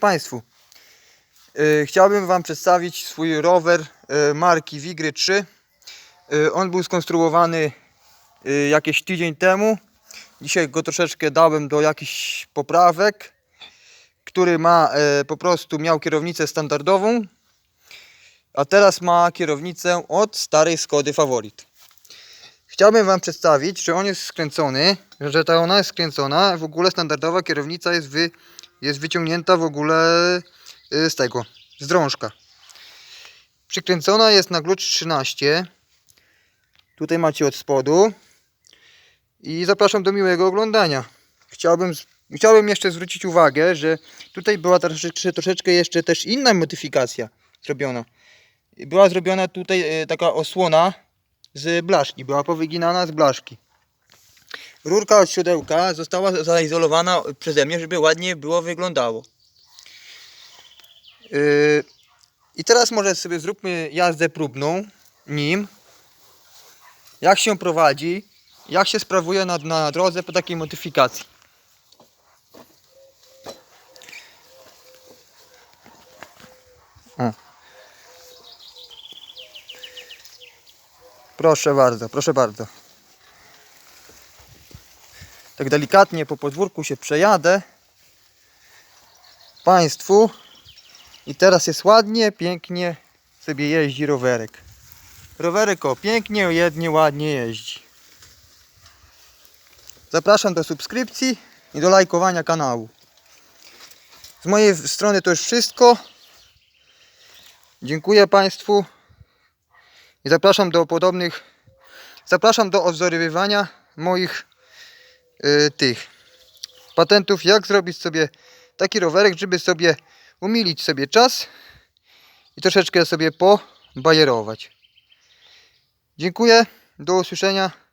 Państwu, y, chciałbym Wam przedstawić swój rower y, marki Wigry 3. Y, on był skonstruowany y, jakieś tydzień temu. Dzisiaj go troszeczkę dałem do jakichś poprawek, który ma y, po prostu miał kierownicę standardową, a teraz ma kierownicę od starej Skody Favorit. Chciałbym Wam przedstawić, że on jest skręcony, że ta ona jest skręcona, w ogóle standardowa kierownica jest, wy, jest wyciągnięta w ogóle y, z tego, z drążka. Przykręcona jest na klucz 13. Tutaj macie od spodu. I zapraszam do miłego oglądania. Chciałbym, chciałbym jeszcze zwrócić uwagę, że tutaj była troszeczkę, troszeczkę jeszcze też inna modyfikacja zrobiona. Była zrobiona tutaj y, taka osłona z blaszki, była powyginana z blaszki. Rurka od siodełka została zaizolowana przeze mnie, żeby ładnie było wyglądało. Yy, I teraz może sobie zróbmy jazdę próbną nim. Jak się prowadzi, jak się sprawuje na, na drodze po takiej modyfikacji. Proszę bardzo, proszę bardzo. Tak delikatnie po podwórku się przejadę Państwu i teraz jest ładnie, pięknie sobie jeździ rowerek. Rowerek o pięknie, jednie ładnie jeździ. Zapraszam do subskrypcji i do lajkowania kanału. Z mojej strony to już wszystko. Dziękuję Państwu i zapraszam do podobnych zapraszam do odwzorowywania moich tych patentów jak zrobić sobie taki rowerek, żeby sobie umilić sobie czas i troszeczkę sobie pobajerować. Dziękuję, do usłyszenia